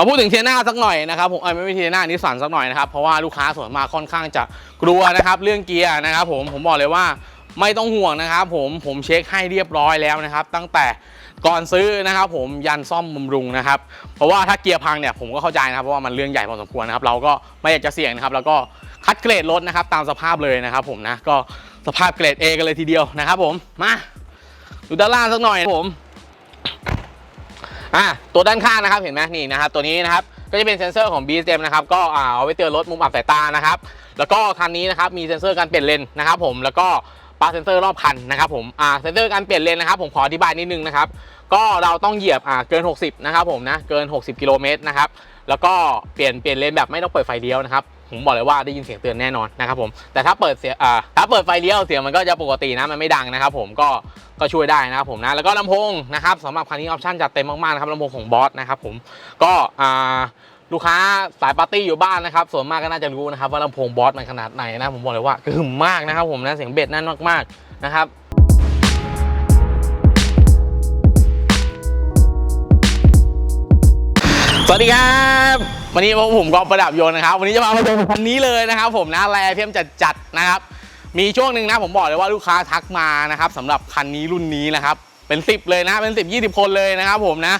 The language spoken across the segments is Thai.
มาพูดถึงเทียน่าสักหน่อยนะครับผมเออไม่ใช่เทียน่านิสสันสักหน่อยนะครับเพราะว่าลูกค้าส่วนมากค่อนข้างจะกลัวนะครับเรื่องเกียร์นะครับผมผมบอกเลยว่าไม่ต้องห่วงนะครับผมผมเช็คให้เรียบร้อยแล้วนะครับ ตั้งแต่ก่อนซื้อนะครับ ผมยันซ่อมบำรุงนะครับ เพราะว่าถ้าเกียร์พังเนี่ยผมก็เข้าใจนะครับเพราะว่ามันเรื่องใหญ่พอสมควรนะครับ เราก็ไม่อยากจะเสี่ยงนะครับ แล้วก็คัดเกรดรถนะครับ ตามสภาพเลยนะครับ ผมนะก็สภาพเกรด A กันเลยทีเดียวนะครับ ผมมาดูด้านล่างสักหน่อยนะผม อะตัวด้านข้างนะครับเห็นไหมนี่นะครับตัวนี้นะครับก็จะเป็นเซ็นเซอร์ของ BSM นะครับก็เอาไว้เตือนรถมุมอับสายตานะครับแล้วก็คันนี้นะครับมีเซ็นเซอร์การเปลี่ยนเลนนะครับผมแล้วก็ปาเซ็นเซอร์รอบคันนะครับผมอ่าเซ็นเซอร์การเปลี่ยนเลนนะครับผมขออธิบายนิดนึงนะครับก็เราต้องเหยียบอ่าเกิน 60 นะครับผมนะเกิน 60 กิโลเมตรนะครับแล้วก็เปลี่ยนเปลี่ยนเลนแบบไม่ต้องเปิดไฟเลี้ยวนะครับ ผมบอกเลยว่าได้ยินเสียงเตือนแน่นอนนะครับผมแต่ถ้าเปิดเสียอ่าถ้าเปิดไฟเลี้ยวเสียงมันก็จะปกตินะมันไม่ดังนะครับผมก็ก็ช่วยได้นะครับผมนะแล้วก็ลำโพงนะครับสำหรับคันนี้ออปชั่นจัดเต็มมากๆนะครับลำโพงของบอสนะครับผมก็อ่าลูกค้าสายปาร์ตี้อยู่บ้านนะครับ ส่วนมากก็น่าจะรู้นะครับว่าลำโพงบอสมันขนาดไหนนะผมบอกเลยว่ากระหึ่มมากนะครับผมนะเสียงเบสแน่นมากๆนะครับ สวัสดีครับ วันนี้ผมกอล์ฟประดับยนต์นะครับ วันนี้จะมาประดูคันนี้เลยนะครับผมนะแรเพียมจัดจัดนะครับ มีช่วงหนึ่งนะผมบอกเลยว่าลูกค้าทักมานะครับสำหรับคันนี้รุ่นนี้นะครับเป็น 10 เลยนะเป็น 10 20 คนเลยนะครับผมนะ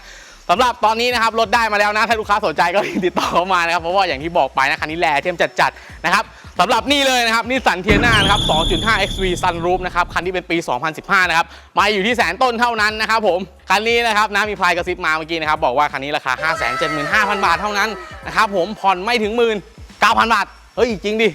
สำหรับตอนนี้นะครับรถได้มาแล้วนะถ้าลูกค้าสนใจก็ติดต่อเข้ามานะครับเพราะว่าอย่างที่บอกไปนะคันนี้แลเทียมจัดๆนะครับสำหรับนี่เลยนะครับนิสสันเทียนานะครับ 2.5 XV Sunroof นะครับคันที่เป็นปี 2015 นะครับมาอยู่ที่แสนต้นเท่านั้นนะครับผม คันนี้นะครับนะมีพลายกระซิบมาเมื่อกี้นะครับบอกว่าคันนี้ราคา 575,000 บาทเท่านั้นนะครับผมผ่อนไม่ถึงหมื่น9,000 บาท เฮ้ยจริงดิ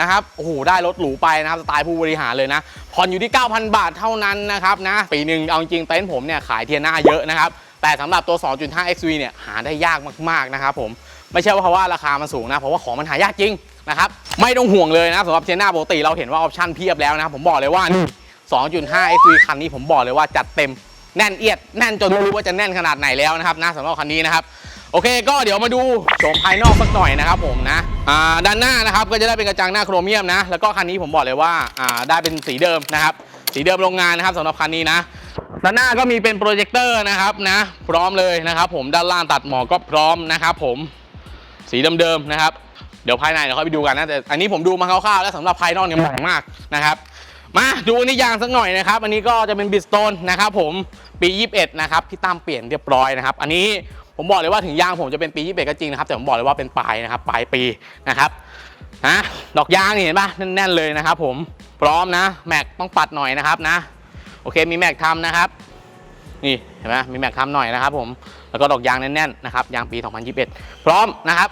นะครับโอ้โหได้รถหรูไปนะครับสไตล์ผู้บริหารเลยนะผ่อนอยู่ที่ 9,000 บาทเท่านั้นนะครับนะปีหนึ่งเอาจริงเต็นท์ผมเนี่ยขายเทียน่าเยอะนะครับ แต่สำหรับตัว 2.5 XV เนี่ยหาได้ยากมากๆนะครับผมไม่ใช่ว่าเพราะว่าราคามันสูงนะ เพราะว่าของมันหายากจริงนะครับไม่ต้องห่วงเลยนะสำหรับเทียน่าปกติเราเห็นว่าออปชั่นเพียบแล้วนะผมบอกเลยว่านี่2.5 XV คันนี้ผมบอกเลยว่าจัดเต็มแน่นเอียดแน่นจนไม่รู้ว่าจะแน่นขนาดไหนแล้วนะครับนะสำหรับคันนี้นะครับโอเคก็เดี๋ยวมาดูโฉมภายนอกสักหน่อยนะครับผมนะด้านหน้านะครับก็จะได้เป็นกระจังหน้าโครเมียมนะ แล้วก็คันนี้ผมบอกเลยว่าได้เป็นสีเดิมนะครับ สีเดิมโรงงานนะครับสำหรับคันนี้นะ ด้านหน้าก็มีเป็นโปรเจคเตอร์นะครับนะ พร้อมเลยนะครับผมด้านล่างตัดหมอกก็พร้อมนะครับผมสีเดิมๆนะครับ เดี๋ยวภายในเดี๋ยวค่อยไปดูกันนะแต่อันนี้ผมดูมาคร่าวๆแล้วสำหรับภายนอกเนี่ยใหม่มากนะครับมาดูอันนี้ยางสักหน่อยนะครับอันนี้ก็จะเป็นบิสโตนนะครับผมปี 21 นะครับพี่ตั้มเปลี่ยนเรียบร้อยนะครับ อันนี้ผมบอกเลยว่าถึงยางผมจะเป็นปี 21 ก็จริงนะครับ แต่ผมบอกเลยว่าเป็นปลายนะครับปลายปีนะครับนะดอกยางนี่เห็นปะแน่นๆเลยนะครับ ผมพร้อมนะแม็กต้องปัดหน่อยนะครับนะ อเคมีแม็กทำนะครับ นี่เห็นไหมมีแม็กทำหน่อยนะครับ ผมแล้วก็ดอกยางแน่นๆนะครับยางปี 2021 พร้อมนะครับ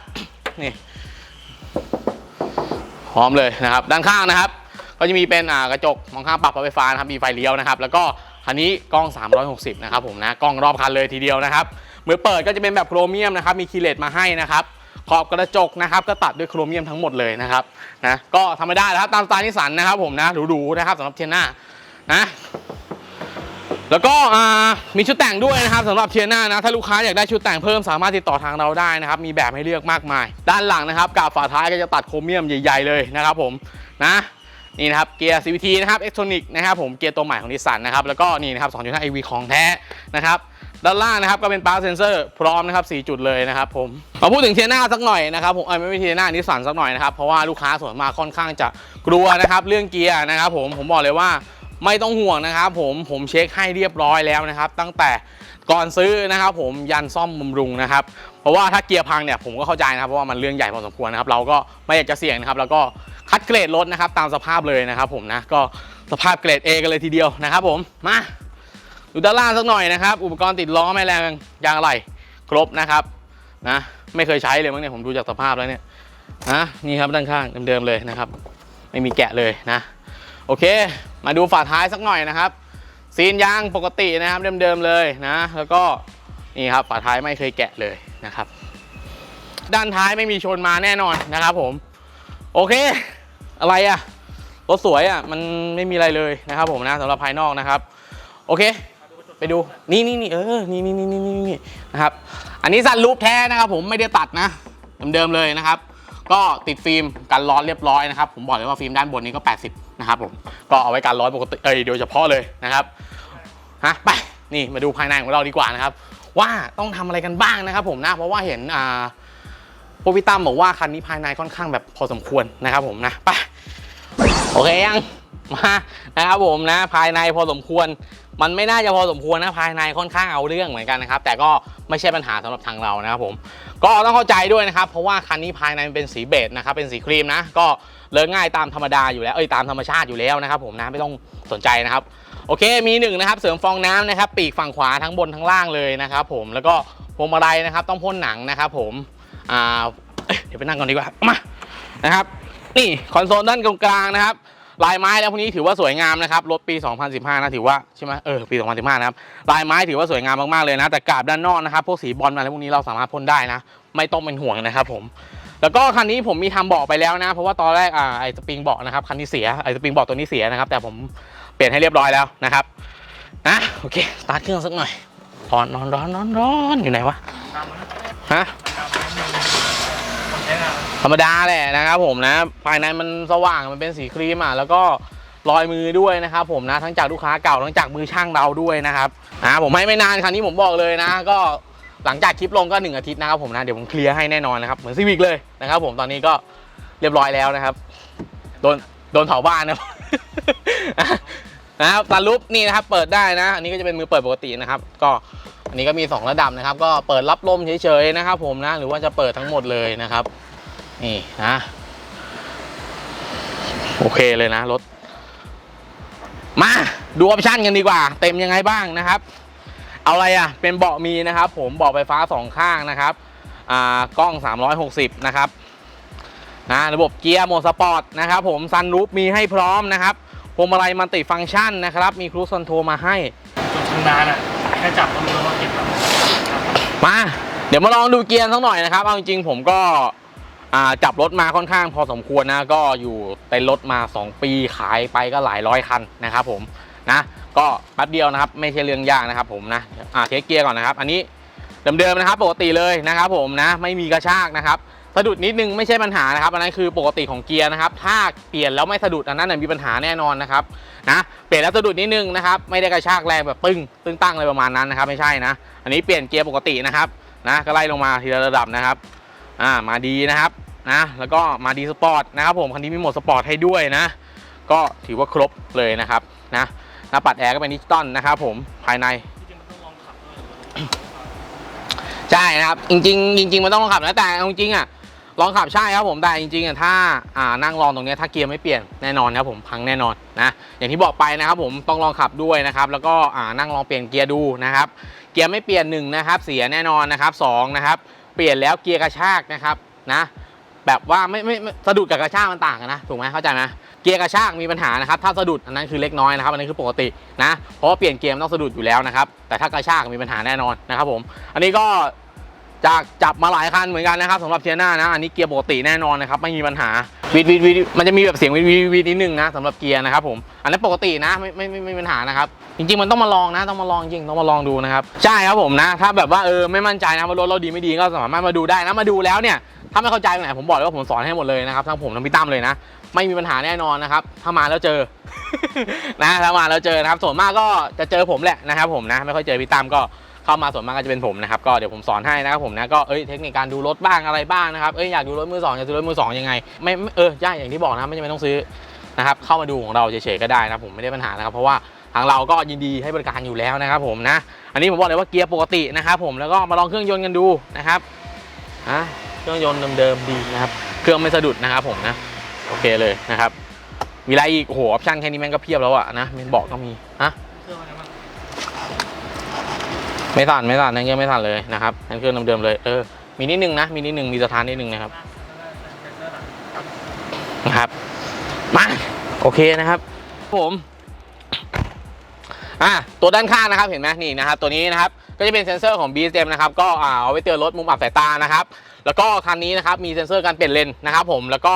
นี่พร้อมเลยนะครับ ด้านข้างนะครับ ก็จะมีเป็นกระจกมองข้างปรับไฟฟ้านะครับมีไฟเลี้ยวนะครับ แล้วก็คันนี้กล้อง 360 นะครับผมนะกล้องรอบคันเลยทีเดียวนะครับมือเปิดก็จะเป็นแบบโครเมียมนะครับมีคีย์เลตมาให้นะครับขอบกระจกนะครับก็ตัดด้วยโครเมียมทั้งหมดเลยนะครับนะก็ธรรมดานะครับตามสไตล์นิสสันนะครับผมนะหรูๆนะครับสำหรับเทียน่า นะแล้วก็มีชุดแต่งด้วยนะครับสำหรับเทียน่านะถ้าลูกค้าอยากได้ชุดแต่งเพิ่มสามารถติดต่อทางเราได้นะครับ มีแบบให้เลือกมากมาย ด้านหลังนะครับกาบฝาท้ายก็จะตัดโครเมียมใหญ่ๆเลยนะครับผมนะนี่นะครับเกียร์ CVT นะครับ e อ c t r o n i c นะครับผมเกียร์ตัวใหม่ของนิสสันนะครับแล้วก็นี่นะครับ 2.5 AV ของแท้นะครับด้านล่างนะครับก็เป็นปาร์คเซนเซอร์พร้อมนะครับ 4 จุดเลยนะครับผมมาพูดถึงเทียน่าสักหน่อยนะครับผมเอ้ยไม่ใช่เทียน่านิสสันสักหน่อยนะครับเพราะว่าลูกค้าส่วนมากค่อนข้างจะกลัวนะครับเรื่องเกียร์นะครับผมผมบอกเลยว่า ไม่ต้องห่วงนะครับผมผมเช็คให้เรียบร้อยแล้วนะครับ ตั้งแต่ก่อนซื้อนะครับ ผมยันซ่อมบำรุงนะครับ เพราะว่าถ้าเกียร์พังเนี่ยผมก็เข้าใจนะครับเพราะว่ามันเรื่องใหญ่พอสมควรนะครับ เราก็ไม่อยากจะเสี่ยงนะครับ แล้วก็คัดเกรดรถนะครับ ตามสภาพเลยนะครับ ผมนะก็สภาพเกรด A กันเลยทีเดียวนะครับ ผมมาดูด้านล่างสักหน่อยนะครับ อุปกรณ์ติดล้อแม่แรงยางอะไหล่ครบนะครับนะไม่เคยใช้เลยมั้งเนี่ยผมดูจากสภาพแล้วเนี่ยนะนี่ครับด้านข้างเดิมๆเลยนะครับ ไม่มีแกะเลยนะ โอเค มาดูฝาท้ายสักหน่อยนะครับ ซีนยางปกตินะครับเดิมๆเลยนะ แล้วก็นี่ครับฝาท้ายไม่เคยแกะเลยนะครับ ด้านท้ายไม่มีชนมาแน่นอนนะครับผม โอเค อะไรอะรถสวยอะมันไม่มีอะไรเลยนะครับผมนะสำหรับภายนอกนะครับ โอเค ไปดูนี่นี่นี่เออนี่นี่นี่นี่นี่นะครับ อันนี้สันรูปแท้นะครับ ผมไม่ได้ตัดนะเดิมๆเลยนะครับ ก็ติดฟิล์มกันร้อนเรียบร้อยนะครับ ผมบอกเลยว่าฟิล์มด้านบนนี้ก็ 80 นะครับผมก็เอาไว้กันร้อนปกติเอ้ยโดยเฉพาะเลยนะครับฮะไปนี่มาดูภายในของเราดีกว่านะครับ ว่าต้องทำอะไรกันบ้างนะครับ ผมนะเพราะว่าเห็นอ่าพวกพี่ตั้มบอกว่าคันนี้ภายในค่อนข้างแบบพอสมควรนะครับ ผมนะไปโอเคยังมานะครับผมนะ ภายในพอสมควร มันไม่น่าจะพอสมควรนะภายในค่อนข้างเอาเรื่องเหมือนกันนะครับ แต่ก็ไม่ใช่ปัญหาสำหรับทางเรานะครับผมก็ต้องเข้าใจด้วยนะครับ เพราะว่าคันนี้ภายในมันเป็นสีเบจนะครับเป็นสีครีมนะก็ เลิกง่ายตามธรรมดาอยู่แล้วเอ้ยตามธรรมชาติอยู่แล้วนะครับผมนะไม่ต้องสนใจนะครับโอเคมีหนึ่งนะครับเสริมฟองน้ำนะครับปีกฝั่งขวาทั้งบนทั้งล่างเลยนะครับผมแล้วก็พวงมาลัยนะครับต้องพ่นหนังนะครับผมอ่าเอ้ยเดี๋ยวไปนั่งก่อนดีกว่ามานะครับนี่คอนโซลด้านตรงกลางนะครับลายไม้แล้วพวกนี้ถือว่าสวยงามนะครับรถปี 2015 นะถือว่าใช่ไหมเออปี 2015 นะครับลายไม้ถือว่าสวยงามมากๆเลยนะ แต่กาบด้านนอกนะครับพวกสีบอลอะไรพวกนี้เราสามารถพ่นได้นะ ไม่ต้องเป็นห่วงนะครับผม แล้วก็คันนี้ผมมีทำเบาะไปแล้วนะ เพราะว่าตอนแรกอ่าไอ้สปริงเบาะนะครับคันนี้เสียไอ้สปริงเบาะตัวนี้เสียนะครับ แต่ผมเปลี่ยนให้เรียบร้อยแล้วนะครับนะโอเคสตาร์ทเครื่องสักหน่อยร้อนร้อนร้อนร้อนร้อนอยู่ไหนวะฮะธรรมดาแหละนะครับผมนะ ภายในมันสว่างมันเป็นสีครีมอะแล้วก็รอยมือด้วยนะครับผมนะทั้งจากลูกค้าเก่าทั้งจากมือช่างเราด้วยนะครับอ่าผมให้ไม่นานคันนี้ผมบอกเลยนะ ก็ หลังจากคลิปลงก็หนึ่งอาทิตย์นะครับผมนะ เดี๋ยวผมเคลียร์ให้แน่นอนนะครับ เหมือนซีวิกเลยนะครับผมตอนนี้ก็เรียบร้อยแล้วนะครับ โดนโดนเผาบ้านนะครับนะครับตาลุปนี่นะครับเปิดได้นะ อันนี้ก็จะเป็นมือเปิดปกตินะครับ ก็อันนี้ก็มี 2 ระดับนะครับ ก็เปิดรับลมเฉยๆนะครับผมนะ หรือว่าจะเปิดทั้งหมดเลยนะครับ นี่นะ โอเคเลยนะรถ มาดูออปชั่นกันดีกว่า เต็มยังไงบ้างนะครับ เอาอะไรอะ เป็นเบาะมีนะครับ ผมเบาะไฟฟ้าสองข้างนะครับอ่ากล้อง 360 นะครับนะระบบเกียร์โหมดสปอร์ตนะครับผมซันรูปมีให้พร้อมนะครับพวงมาลัยมัลติฟังก์ชันนะครับ มีครูซคอนโทรมาให้จุดชำนาญอะแค่จับก็รู้แล้วว่าเก็บแล้วมา เดี๋ยวมาลองดูเกียร์สักหน่อยนะครับ เอาจริงๆผมก็อ่าจับรถมาค่อนข้างพอสมควรนะ ก็อยู่เต็นท์รถมา 2 ปีขายไปก็หลายร้อยคันนะครับผม นะก็แป๊บเดียวนะครับ ไม่ใช่เรื่องยากนะครับผมนะอ่าเทสเกียร์ก่อนนะครับ อันนี้เดิมๆนะครับปกติเลยนะครับผมนะไม่มีกระชากนะครับสะดุดนิดนึงไม่ใช่ปัญหานะครับอันนั้นคือปกติของเกียร์นะครับ ถ้าเปลี่ยนแล้วไม่สะดุดอันนั้นนะมีปัญหาแน่นอนนะครับนะเปลี่ยนแล้วสะดุดนิดนึงนะครับไม่ได้กระชากแรงแบบปึ้งตึ้งตั้งอะไรประมาณนั้นนะครับ ไม่ใช่นะ อันนี้เปลี่ยนเกียร์ปกตินะครับนะก็ไล่ลงมาทีละระดับนะครับอ่ามาดีนะครับนะแล้วก็มาดีสปอร์ตนะครับผมคันนี้มีโหมดสปอร์ตให้ด้วยนะ ก็ถือว่าครบเลยนะครับนะ หน้าปัดแอร์ก็เป็นดิจิตอลนะครับผมภายในใช่นะครับจริงๆจริงๆมันต้องลองขับนะแต่จริงๆอะลองขับใช่ครับผมแต่จริงๆอะถ้าอ่านั่งลองตรงนี้ถ้าเกียร์ไม่เปลี่ยนแน่นอนครับผมพังแน่นอนนะอย่างที่บอกไปนะครับผมต้องลองขับด้วยนะครับแล้วก็อ่านั่งลองเปลี่ยนเกียร์ดูนะครับเกียร์ไม่เปลี่ยนหนึ่งนะครับเสียแน่นอนนะครับสองนะครับเปลี่ยนแล้วเกียร์กระชากนะครับนะ แบบว่าไม่ไม่ไม่สะดุดกับกระชากมันต่างกันนะถูกไหมเข้าใจไหมเกียร์กระชากมีปัญหานะครับถ้าสะดุดอันนั้นคือเล็กน้อยนะครับอันนี้คือปกตินะเพราะว่าเปลี่ยนเกียร์มันต้องสะดุดอยู่แล้วนะครับแต่ถ้ากระชากมีปัญหาแน่นอนนะครับผมอันนี้ก็จากจับมาหลายคันเหมือนกันนะครับสำหรับเทียน่านะอันนี้เกียร์ปกติแน่นอนนะครับไม่มีปัญหาวีดวีดวีดมันจะมีแบบเสียงวีดวีดวีดนิดนึงนะสำหรับเกียร์นะครับผมอันนั้นปกตินะไม่ไม่ไม่ไม่มีปัญหานะครับจริงๆมันต้องมาลองนะต้องมาลองจริงต้องมาลองดูนะครับใช่ครับผมนะ ถ้าแบบว่าเออไม่มั่นใจนะว่ารถเราดีไม่ดีก็สามารถมาดูได้นะมาดูแล้วเนี่ย ถ้าไม่เข้าใจตรงไหนผมบอกเลยว่าผมสอนให้หมดเลยนะครับทั้งผมทั้งพี่ตั้มเลยนะ ไม่มีปัญหาแน่นอนนะครับ ถ้ามาแล้วเจอ นะถ้ามาแล้วเจอนะครับส่วนมากก็จะเจอผมแหละนะครับผมนะไม่ค่อยเจอพี่ตั้มก็เข้ามาส่วนมากก็จะเป็นผมนะครับก็เดี๋ยวผมสอนให้นะครับผมนะก็เอ้ยเทคนิคการดูรถบ้างอะไรบ้างนะครับเอ้ยอยากดูรถมือสองอยากดูรถมือสองยังไงไม่เออใช่อย่างที่บอกนะไม่จำเป็นต้องซื้อนะครับเข้ามาดูของเราเฉยๆก็ได้นะผมไม่ได้ปัญหานะครับเพราะว่าทางเราก็ยินดีให้บริการอยู่แล้วนะครับผมนะ อันนี้ผมบอกเลยว่าเกียร์ปกตินะครับผมแล้วก็มาลองเครื่องยนต์กันดูนะครับอะ เครื่องยนต์เดิมๆดีนะครับ เครื่องไม่สะดุดนะครับผมนะ โอเคเลยนะครับ มีอะไรอีก โอ้โหออปชั่นแค่นี้แม่งก็เพียบแล้วอะนะเมนบอกก็มีฮะเครื่อะไม่สั่นไม่สั่นนั่นเครื่องไม่สั่นเลยนะครับนั่นเครื่องเดิมๆเลย เออ มีนิดนึงนะ มีนิดนึง มีสถานนิดนึงนะครับ นะครับ มา โอเคนะครับ ผม อะ ตัวด้านข้างนะครับ เห็นไหมนี่นะครับ ตัวนี้นะครับ ก็จะเป็นเซ็นเซอร์ของ BSM นะครับก็เอาไว้เตือนรถมุมอับสายตานะครับแล้วก็คันนี้นะครับมีเซ็นเซอร์การเปลี่ยนเลนนะครับผมแล้วก็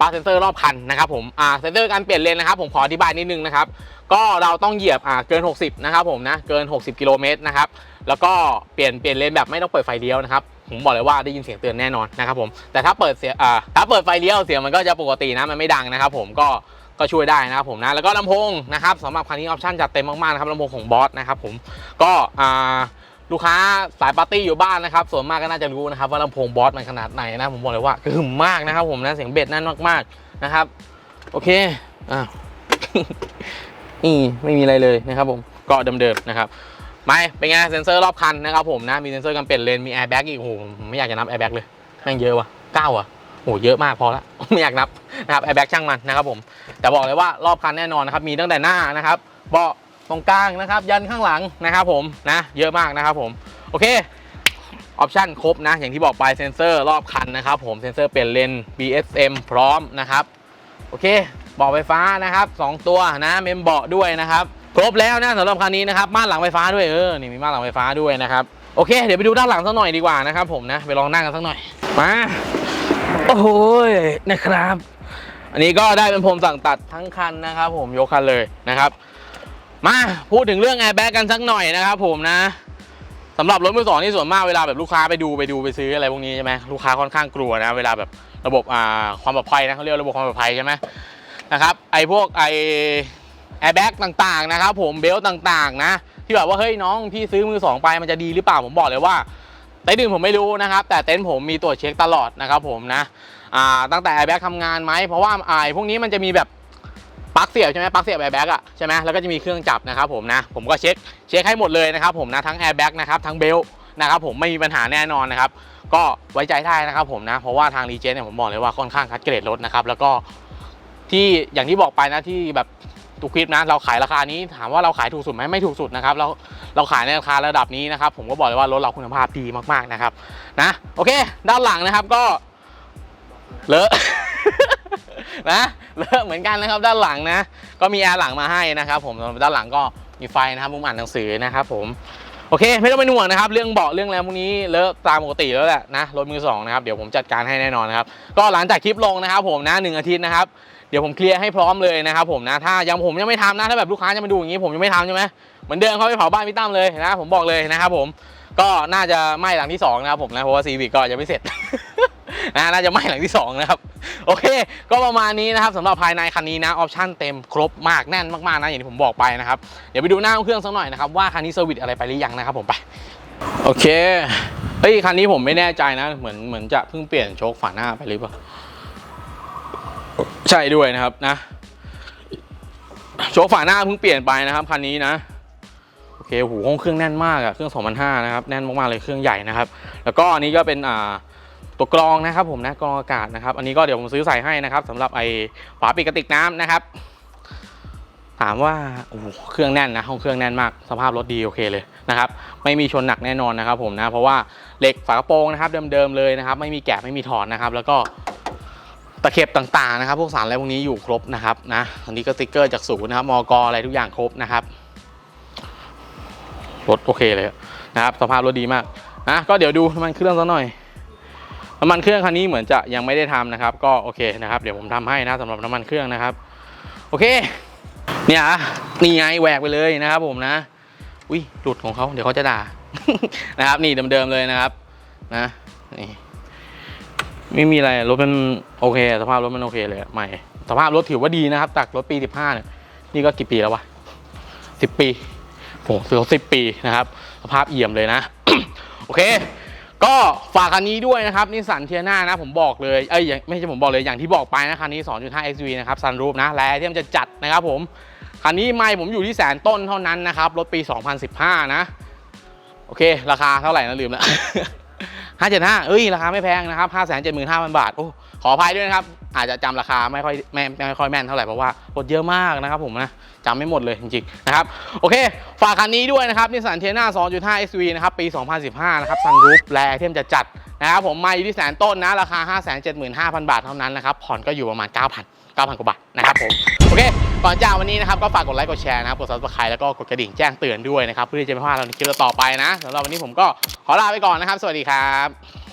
ปลั๊กเซ็นเซอร์รอบคันนะครับผมอ่าเซ็นเซอร์การเปลี่ยนเลนนะครับผมขออธิบายนิดนึงนะครับก็เราต้องเหยียบอ่าเกิน 60 นะครับผมนะเกิน 60 กิโลเมตรนะครับแล้วก็เปลี่ยนเปลี่ยนเลนแบบไม่ต้องเปิดไฟเลี้ยวนะครับผมบอกเลยว่าได้ยินเสียงเตือนแน่นอนนะครับผมแต่ถ้าเปิดเสียอ่าถ้าเปิดไฟเลี้ยวเสียงมันก็จะปกตินะมันไม่ดังนะครับผมก็ ก็ช่วยได้นะครับผมนะแล้วก็ลำโพงนะครับสำหรับคันนี้ออปชั่นจัดเต็มมากๆนะครับลำโพงของบอสนะครับผมก็อ่าลูกค้าสายปาร์ตี้อยู่บ้านนะครับ ส่วนมากก็น่าจะรู้นะครับว่าลำโพงบอสมันขนาดไหนนะ ผมบอกเลยว่ากระหึ่มากนะครับผมนะเสียงเบสแน่นมากๆนะครับ โอเคอะนี่ไม่มีอะไรเลยนะครับผมก็เดิมๆนะครับไม่เป็นไงเซ็นเซอร์รอบคันนะครับผมนะมีเซ็นเซอร์กันเป็นเลนมีแอร์แบ็กอีกโอ้โหไม่อยากจะนับแอร์แบ็กเลยแม่งเยอะว่ะเก้าอะโอ้โหเยอะมากพอละไม่อยากนับนะครับแอร์แบ็กช่างมันนะครับผม แต่บอกเลยว่ารอบคันแน่นอนนะครับมีตั้งแต่หน้านะครับเบาะตรงกลางนะครับ ยันข้างหลังนะครับผมนะเยอะมากนะครับผมโอเคออปชันครบนะ อย่างที่บอกไปเซ็นเซอร์รอบคันนะครับผมเซ็นเซอร์เปลี่ยนเลน BSM พร้อมนะครับโอเคเบาะไฟฟ้านะครับ 2 ตัวนะเมมเบาะด้วยนะครับครบแล้วนะสำหรับคันนี้นะครับม่านหลังไฟฟ้าด้วยเออนี่มีม่านหลังไฟฟ้าด้วยนะครับโอเค เดี๋ยวไปดูด้านหลังสักหน่อยดีกว่านะครับผมนะไปลองนั่งกันสักหน่อยมาโอ้โหยนะครับ อันนี้ก็ได้เป็นผมสั่งตัดทั้งคันนะครับผมยกคันเลยนะครับ มาพูดถึงเรื่องแอร์แบ็กกันสักหน่อยนะครับผมนะสำหรับรถมือสองนี่ส่วนมากเวลาแบบลูกค้าไปดูไปดูไปซื้ออะไรพวกนี้ใช่ไหมลูกค้าค่อนข้างกลัวนะเวลาแบบระบบอ่าความปลอดภัยนะเขาเรียกระบบความปลอดภัยใช่ไหมนะครับไอพวกไอแอร์แบ็กต่างๆนะครับผมเบลต์ต่างๆ นะ ที่แบบว่าเฮ้ยน้องพี่ซื้อมือสองไปมันจะดีหรือเปล่าผมบอกเลยว่าเต็นท์อื่นผมไม่รู้นะครับ แต่เต็นท์ผมมีตรวจเช็คตลอดนะครับผมนะ ตั้งแต่แอร์แบ็กทำงานไหมเพราะว่าไอ้พวกนี้มันจะมีแบบปลั๊กเสียบใช่ไหมปลั๊กเสียบแอร์แบ็กอะใช่ไหมแล้วก็จะมีเครื่องจับนะครับผมนะผมก็เช็คเช็คให้หมดเลยนะครับผมนะทั้งแอร์แบ็กนะครับทั้งเบลต์นะครับผมไม่มีปัญหาแน่นอนนะครับก็ไว้ใจได้นะครับผมนะเพราะว่าทางรีเจนเนี่ยผมบอกเลยว่าค่อนข้างคัดเกรดรถนะครับแล้วก็ที่อย่างที่บอกไปนะที่แบบตุกคลิปนะเราขายราคานี้ถามว่าเราขายถูกสุดไหมไม่ถูกสุดนะครับเราเราขายในราคาระดับนี้นะครับผมก็บอกเลยว่ารถเราคุณภาพดีมากๆนะครับนะโอเค ด้านหลังนะครับก็ เลอะ นะเลอะเหมือนกันนะครับด้านหลังนะ ก็มีแอร์หลังมาให้นะครับผมด้านหลังก็มีไฟนะครับมุมอ่านหนังสือนะครับผมโอเค ไม่ต้องเป็นห่วงนะครับ เรื่องเบาะเรื่องอะไรพวกนี้เลอะตามปกติแล้วแหละนะรถมือสองนะครับเดี๋ยวผมจัดการให้แน่นอนนะครับก็หลังจากคลิปลงนะครับ ผมนะหนึ่งอาทิตย์นะครับเดี๋ยวผมเคลียร์ให้พร้อมเลยนะครับผมนะถ้ายังผมยังไม่ทำนะถ้าแบบลูกค้าจะมาดูอย่างนี้ผมยังไม่ทำใช่ไหมเหมือนเดิมเขาไปเผาบ้านพี่ตั้มเลยนะผมบอกเลยนะครับผมก็น่าจะไหม้หลังที่สองนะครับผมนะเพราะว่าซีวิกก็ยังไม่เสร็จ นะน่าจะไหม้หลังที่สองนะครับโอเค ก็ประมาณนี้นะครับสำหรับภายในคันนี้นะออปชั่นเต็มครบมากแน่นมากๆนะอย่างที่ผมบอกไปนะครับเดี๋ยวไปดูหน้าเครื่องสักหน่อยนะครับว่าคันนี้เซอร์วิสอะไรไปหรือยังนะครับผมไปโอเคเฮ้ยคันนี้ผมไม่แน่ใจนะ เหมือนเหมือนจะเพิ่งเปลี่ยนโชคฝาหน้าไปหรือเปล่าใช่ด้วยนะครับนะ โชคฝาหน้าเพิ่งเปลี่ยนไปนะครับคันนี้นะโอเคหูห้องเครื่องแน่นมากอะเครื่อง 2005 นะครับ แน่นมากๆเลยเครื่องใหญ่นะครับ แล้วก็อันนี้ก็เป็นอ่า ตัวกรองนะครับผมนะกรองอากาศนะครับ อันนี้ก็เดี๋ยวผมซื้อใส่ให้นะครับสำหรับไอ้ฝาปิดกระติกน้ำนะครับ ถามว่าโอ้เครื่องแน่นนะห้องเครื่องแน่นมากสภาพรถดีโอเคเลยนะครับไม่มีชนหนักแน่นอนนะครับ ผมนะ เพราะว่าเหล็กฝากระโปรงนะครับ เดิมๆเลยนะครับ ไม่มีแกะไม่มีถอนนะครับ แล้วก็ตะเข็บต่างๆนะครับ พวกสารอะไรพวกนี้อยู่ครบนะครับนะอันนี้ก็สติ๊กเกอร์จากศูนย์นะครับมอกอะไรทุกอย่างครบนะครับรถโอเคเลยนะครับสภาพรถดีมากนะก็เดี๋ยวดูมันเครื่องซะหน่อย น้ำมันเครื่องคันนี้เหมือนจะยังไม่ได้ทำนะครับ ก็โอเคนะครับ เดี๋ยวผมทำให้นะสำหรับน้ำมันเครื่องนะครับ โอเค เนี่ยนี่ไงแหวกไปเลยนะครับ ผมนะอุ้ยหลุดของเขาเดี๋ยวเขาจะด่านะครับ นี่เดิมๆเลยนะครับ นะนี่ไม่มีอะไรรถมันโอเค สภาพรถมันโอเคเลยใหม่ สภาพรถถือว่าดีนะครับจากรถปี15เนี่ยนี่ก็กี่ปีแล้ววะ10ปีโหซื้อสิบปีนะครับ สภาพเอี่ยมเลยนะ โอเค ก็ฝากคันนี้ด้วยนะครับนิสสันเทียนานะผมบอกเลยเอ้ยไม่ใช่ผมบอกเลยอย่างที่บอกไปนะคันนี้ 2.5 XV นะครับซันรูฟนะแลที่มันจะจัดนะครับผมคันนี้ไม่ผมอยู่ที่แสนต้นเท่านั้นนะครับรถปี 2015 นะ โอเค ราคาเท่าไหร่นะลืมแล้ว575เอ้ย ราคาไม่แพงนะครับ575,000บาท โอ้ ขออภัยด้วยนะครับ อาจจะจำราคาไม่ค่อยไม่ไม่ไม่ค่อยแม่นเท่าไหร่เพราะว่ารถเยอะมากนะครับผมนะจำไม่หมดเลยจริงๆนะครับโอเค ฝากคันนี้ด้วยนะครับนิสสันเทียนา2.5 XV นะครับปี 2015 นะครับซันรูฟและไอเทมจะจัดนะครับผมมาอยู่ที่แสนต้นนะราคา 575,000 บาทเท่านั้นนะครับผ่อนก็อยู่ประมาณ 9,000 9,000กว่าบาทนะครับผมโอเคก่อนจากวันนี้นะครับก็ฝากกดไลค์กดแชร์นะครับกด subscribe แล้วก็กดกระดิ่งแจ้งเตือนด้วยนะครับเพื่อที่จะไม่พลาดเราในคลิปต่อไปนะสำหรับวันนี้ผมก็ขอลาไปก่อนนะครับ สวัสดีครับ